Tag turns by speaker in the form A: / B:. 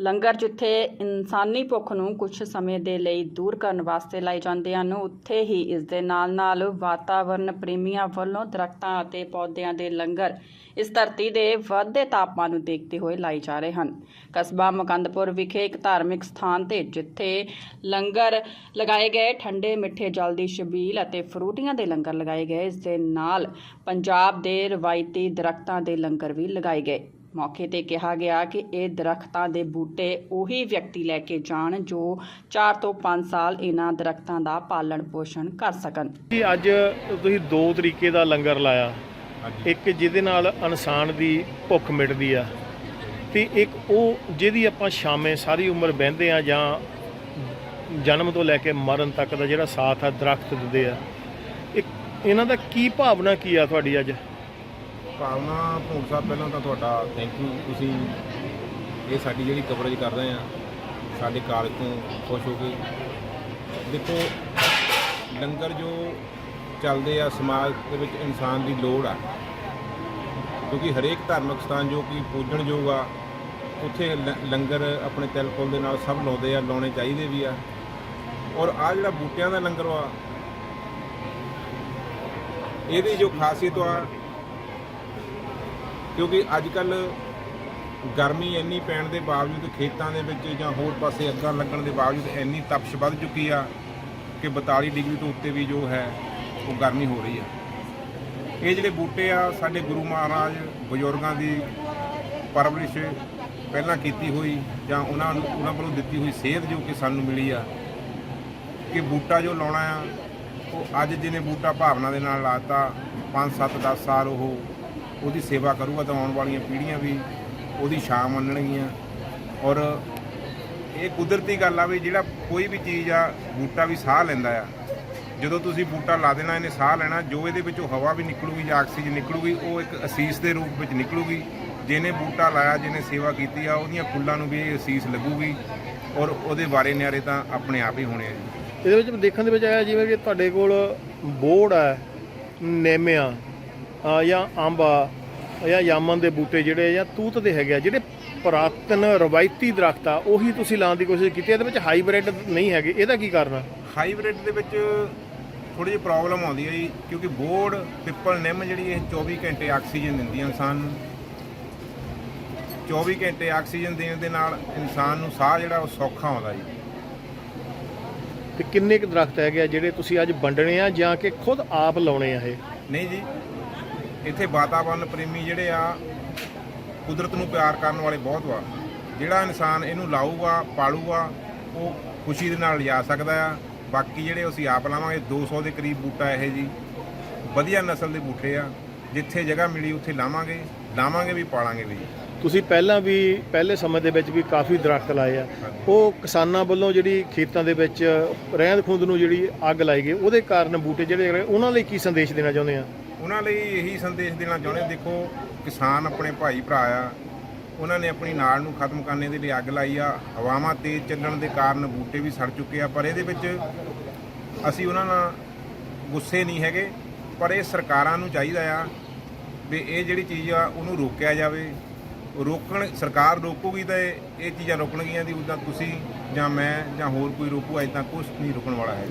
A: ਲੰਗਰ ਜਿੱਥੇ ਇਨਸਾਨੀ ਭੁੱਖ ਨੂੰ ਕੁਝ ਸਮੇਂ ਦੇ ਲਈ ਦੂਰ ਕਰਨ ਵਾਸਤੇ ਲਾਏ ਜਾਂਦੇ ਹਨ, ਉੱਥੇ ਹੀ ਇਸ ਦੇ ਨਾਲ-ਨਾਲ ਵਾਤਾਵਰਣ ਪ੍ਰੇਮੀਆਂ ਵੱਲੋਂ ਦਰਖਤਾਂ ਅਤੇ ਪੌਦਿਆਂ ਦੇ ਲੰਗਰ ਇਸ ਧਰਤੀ ਦੇ ਵੱਧਦੇ ਤਾਪਮਾਨ ਨੂੰ ਦੇਖਦੇ ਹੋਏ ਲਾਏ ਜਾ ਰਹੇ ਹਨ। ਕਸਬਾ ਮੁਕੰਦਪੁਰ ਵਿਖੇ ਇੱਕ ਧਾਰਮਿਕ ਸਥਾਨ ਤੇ ਜਿੱਥੇ ਲੰਗਰ ਲਗਾਏ ਗਏ, ਠੰਡੇ ਮਿੱਠੇ ਜਲ ਦੀ ਸ਼ਬੀਲ ਅਤੇ ਫਰੂਟੀਆਂ ਦੇ ਲੰਗਰ ਲਗਾਏ ਗਏ, ਇਸ ਦੇ ਨਾਲ ਪੰਜਾਬ ਦੇ ਰਵਾਇਤੀ ਦਰਖਤਾਂ ਦੇ ਲੰਗਰ ਵੀ ਲਗਾਏ ਗਏ। ਮੌਕੇ ਤੇ ਕਿਹਾ ਗਿਆ ਕਿ ਇਹ ਦਰਖਤਾਂ ਦੇ ਬੂਟੇ ਉਹੀ ਵਿਅਕਤੀ ਲੈ ਕੇ ਜਾਣ ਜੋ 4 ਤੋਂ 5 ਸਾਲ ਇਹਨਾਂ ਦਰਖਤਾਂ ਦਾ ਪਾਲਣ ਪੋਸ਼ਣ ਕਰ ਸਕਣ।
B: ਜੀ ਅੱਜ ਤੁਸੀਂ ਦੋ ਤਰੀਕੇ ਦਾ ਲੰਗਰ ਲਾਇਆ। ਇੱਕ ਜਿਹਦੇ ਨਾਲ ਇਨਸਾਨ ਦੀ ਭੁੱਖ ਮਿਟਦੀ ਆ ਤੇ ਇੱਕ ਉਹ ਜਿਹਦੀ ਆਪਾਂ ਸ਼ਾਮੇ ਸਾਰੀ ਉਮਰ ਬਹਿੰਦੇ ਆ ਜਾਂ ਜਨਮ ਤੋਂ ਲੈ ਕੇ ਮਰਨ ਤੱਕ ਦਾ ਜਿਹੜਾ ਸਾਥ ਆ ਦਰਖਤ ਦਿੰਦੇ ਆ। ਇੱਕ ਇਹਨਾਂ ਦਾ ਕੀ ਭਾਵਨਾ ਕੀ ਆ ਤੁਹਾਡੀ ਅੱਜ?
C: ਭਾਵਨਾ ਭੂਰ ਸਾਹਿਬ, ਪਹਿਲਾਂ ਤਾਂ ਤੁਹਾਡਾ ਥੈਂਕ ਯੂ ਤੁਸੀਂ ਇਹ ਸਾਡੀ ਜਿਹੜੀ ਕਵਰੇਜ ਕਰ ਰਹੇ ਆ, ਸਾਡੇ ਕਾਲਜ ਤੋਂ ਖੁਸ਼ ਹੋ ਕੇ। ਦੇਖੋ, ਲੰਗਰ ਜੋ ਚੱਲਦੇ ਆ, ਸਮਾਜ ਦੇ ਵਿੱਚ ਇਨਸਾਨ ਦੀ ਲੋੜ ਆ। ਕਿਉਂਕਿ ਹਰੇਕ ਧਾਰਮਿਕ ਸਥਾਨ ਜੋ ਕਿ ਪੂਜਣਯੋਗ ਆ, ਉੱਥੇ ਲ- ਲੰਗਰ ਆਪਣੇ ਤਿਲ ਫੁੱਲ ਦੇ ਨਾਲ ਸਭ ਲਾਉਂਦੇ ਆ, ਲਾਉਣੇ ਚਾਹੀਦੇ ਵੀ ਆ। ਔਰ ਆ ਜਿਹੜਾ ਬੂਟਿਆਂ ਦਾ ਲੰਗਰ ਆ ਇਹਦੀ ਜੋ ਖਾਸੀਅਤ ਆ ਕਿਉਂਕਿ ਅੱਜ ਕੱਲ ਗਰਮੀ ਇੰਨੀ ਪੈਣ ਦੇ ਬਾਵਜੂਦ ਖੇਤਾਂ ਦੇ ਵਿੱਚ ਜਾਂ ਹੋਰ ਪਾਸੇ ਅੱਗਾਂ ਲੱਗਣ ਦੇ ਬਾਵਜੂਦ ਇੰਨੀ ਤਪਸ਼ ਵੱਧ ਚੁੱਕੀ ਆ ਕਿ 42 ਡਿਗਰੀ ਤੋਂ ਉੱਤੇ ਵੀ ਜੋ ਹੈ, ਉਹ ਗਰਮੀ ਹੋ ਰਹੀ ਆ। ਇਹ ਜਿਹੜੇ ਬੂਟੇ ਆ, ਸਾਡੇ ਗੁਰੂ ਮਹਾਰਾਜ ਬਜ਼ੁਰਗਾਂ ਦੀ ਪਰਵਰਿਸ਼ ਪਹਿਲਾਂ ਕੀਤੀ ਹੋਈ ਜਾਂ ਉਹਨਾਂ ਨੂੰ, ਉਹਨਾਂ ਵੱਲੋਂ ਦਿੱਤੀ ਹੋਈ ਸੇਧ ਜੋ ਕਿ ਸਾਨੂੰ ਮਿਲੀ ਆ ਕਿ ਬੂਟਾ ਜੋ ਲਾਉਣਾ ਆ, ਉਹ ਅੱਜ ਜਿਹਨੇ ਬੂਟਾ ਭਾਵਨਾ ਦੇ ਨਾਲ ਲਾਤਾ 5 7 10 ਸਾਲ ਉਹ ਉਹਦੀ ਸੇਵਾ ਕਰੂਗਾ ਤਾਂ ਆਉਣ ਵਾਲੀਆਂ ਪੀੜ੍ਹੀਆਂ ਵੀ ਉਹਦੀ ਛਾਂ ਮੰਨਣਗੀਆਂ। ਔਰ ਇਹ ਕੁਦਰਤੀ ਗੱਲ ਆ ਵੀ ਜਿਹੜਾ ਕੋਈ ਵੀ ਚੀਜ਼ ਆ, ਬੂਟਾ ਵੀ ਸਾਹ ਲੈਂਦਾ ਆ। ਜਦੋਂ ਤੁਸੀਂ ਬੂਟਾ ਲਾ ਦੇਣਾ, ਇਹਨੇ ਸਾਹ ਲੈਣਾ, ਜੋ ਇਹਦੇ ਵਿੱਚੋਂ ਹਵਾ ਵੀ ਨਿਕਲੂਗੀ ਜਾਂ ਆਕਸੀਜਨ ਨਿਕਲੂਗੀ, ਉਹ ਇੱਕ ਅਸੀਸ ਦੇ ਰੂਪ ਵਿੱਚ ਨਿਕਲੂਗੀ। ਜਿਹਨੇ ਬੂਟਾ ਲਾਇਆ, ਜਿਹਨੇ ਸੇਵਾ ਕੀਤੀ ਆ, ਉਹਦੀਆਂ ਫੁੱਲਾਂ ਨੂੰ ਵੀ ਇਹ ਅਸੀਸ ਲੱਗੂਗੀ। ਔਰ ਉਹਦੇ ਬਾਰੇ ਨਿਆਰੇ ਤਾਂ ਆਪਣੇ ਆਪ ਹੀ ਹੋਣੇ ਆ ਜੀ।
B: ਇਹਦੇ ਵਿੱਚ ਦੇਖਣ ਦੇ ਵਿੱਚ ਆਇਆ ਜਿਵੇਂ ਕਿ ਤੁਹਾਡੇ ਕੋਲ ਬੋਰਡ ਹੈ ਨੇਮਿਆਂ ਜਾਂ ਅੰਬ ਆ ਜਾਂ ਜਾਮਨ ਦੇ ਬੂਟੇ ਜਿਹੜੇ ਜਾਂ ਤੂਤ ਦੇ ਹੈਗੇ ਆ ਜਿਹੜੇ ਪੁਰਾਤਨ ਰਵਾਇਤੀ ਦਰਖਤ ਆ ਉਹੀ ਤੁਸੀਂ ਲਾਉਣ ਦੀ ਕੋਸ਼ਿਸ਼ ਕੀਤੀ ਇਹਦੇ ਵਿੱਚ ਹਾਈਬ੍ਰਿਡ ਨਹੀਂ ਹੈਗੇ ਇਹਦਾ ਕੀ ਕਾਰਨ ਆ?
C: ਹਾਈਬ੍ਰਿਡ ਦੇ ਵਿੱਚ ਥੋੜੀ ਜਿਹੀ ਪ੍ਰੋਬਲਮ ਆਉਂਦੀ ਹੈ ਜੀ ਕਿਉਂਕਿ ਬੋੜ ਪਿੱਪਲ ਨਿੰਮ ਜਿਹੜੀ ਇਹ 24 ਘੰਟੇ ਆਕਸੀਜਨ ਦਿੰਦੀ ਹੈ ਇਨਸਾਨ ਨੂੰ 24 ਘੰਟੇ ਆਕਸੀਜਨ ਦੇਣ ਦੇ ਨਾਲ ਇਨਸਾਨ ਨੂੰ ਸਾਹ ਜਿਹੜਾ ਉਹ ਸੌਖਾ ਆਉਂਦਾ ਜੀ।
B: ਤੇ ਕਿੰਨੇ ਕੁ ਦਰਖਤ ਹੈਗੇ ਆ ਜਿਹੜੇ ਤੁਸੀਂ ਅੱਜ ਵੰਡਣੇ ਆ ਜਾਂ ਕਿ ਖੁਦ ਆਪ ਲਾਉਣੇ ਆ ਇਹ?
C: ਨਹੀਂ ਜੀ ਇੱਥੇ ਵਾਤਾਵਰਣ ਪ੍ਰੇਮੀ ਜਿਹੜੇ ਆ ਕੁਦਰਤ ਨੂੰ ਪਿਆਰ ਕਰਨ ਵਾਲੇ ਬਹੁਤ ਵਾ। ਜਿਹੜਾ ਇਨਸਾਨ ਇਹਨੂੰ ਲਾਊਗਾ ਪਾਲੂਗਾ ਉਹ ਖੁਸ਼ੀ ਦੇ ਨਾਲ ਲਿਜਾ ਸਕਦਾ ਆ। ਬਾਕੀ ਜਿਹੜੇ ਅਸੀਂ ਆਪ ਲਾਵਾਂਗੇ 200 ਦੇ ਕਰੀਬ ਬੂਟਾ ਇਹ ਜੀ। ਵਧੀਆ ਨਸਲ ਦੇ ਬੂਟੇ ਆ। ਜਿੱਥੇ ਜਗ੍ਹਾ ਮਿਲੀ ਉੱਥੇ ਲਾਵਾਂਗੇ। ਲਾਵਾਂਗੇ ਵੀ ਪਾਲਾਂਗੇ ਵੀ।
B: ਤੁਸੀਂ ਪਹਿਲਾਂ ਵੀ ਪਹਿਲੇ ਸਮੇਂ ਦੇ ਵਿੱਚ ਵੀ ਕਾਫੀ ਦਰਖਤ ਲਾਏ ਆ। ਉਹ ਕਿਸਾਨਾਂ ਵੱਲੋਂ ਜਿਹੜੀ ਖੇਤਾਂ ਦੇ ਵਿੱਚ ਰਹਿੰਦ ਖੂੰਦ ਨੂੰ ਜਿਹੜੀ ਅੱਗ ਲਾਈ ਗਈ ਉਹਦੇ ਕਾਰਨ ਬੂਟੇ ਜਿਹੜੇ ਉਹਨਾਂ ਲਈ ਕੀ ਸੰਦੇਸ਼ ਦੇਣਾ ਚਾਹੁੰਦੇ ਆ?
C: ਉਹਨਾਂ ਲਈ ਇਹੀ ਸੰਦੇਸ਼ ਦੇਣਾ ਚਾਹੁੰਦੇ ਦੇਖੋ, ਕਿਸਾਨ ਆਪਣੇ ਭਾਈ ਭਰਾ ਆ। ਉਹਨਾਂ ਨੇ ਆਪਣੀ ਨਾੜ ਨੂੰ ਖਤਮ ਕਰਨੇ ਦੇ ਲਈ ਅੱਗ ਲਾਈ ਆ। ਹਵਾਵਾਂ ਤੇਜ਼ ਚੱਲਣ ਦੇ ਕਾਰਨ ਬੂਟੇ ਵੀ ਸੜ ਚੁੱਕੇ ਆ, ਪਰ ਇਹਦੇ ਵਿੱਚ ਅਸੀਂ ਉਹਨਾਂ ਨਾਲ ਗੁੱਸੇ ਨਹੀਂ ਹੈਗੇ, ਪਰ ਇਹ ਸਰਕਾਰਾਂ ਨੂੰ ਚਾਹੀਦਾ ਆ ਵੀ ਇਹ ਜਿਹੜੀ ਚੀਜ਼ ਆ, ਉਹਨੂੰ ਰੋਕਿਆ ਜਾਵੇ। ਰੋਕਣ, ਸਰਕਾਰ ਰੋਕੂਗੀ ਤਾਂ ਇਹ ਚੀਜ਼ਾਂ ਰੋਕਣਗੀਆਂ ਦੀ, ਉਦਾਂ ਤੁਸੀਂ ਜਾਂ ਮੈਂ ਜਾਂ ਹੋਰ ਕੋਈ ਰੋਕੂ, ਅਜੇ ਤੱਕ ਕੁਝ ਨਹੀਂ ਰੁਕਣ ਵਾਲਾ ਹੈ।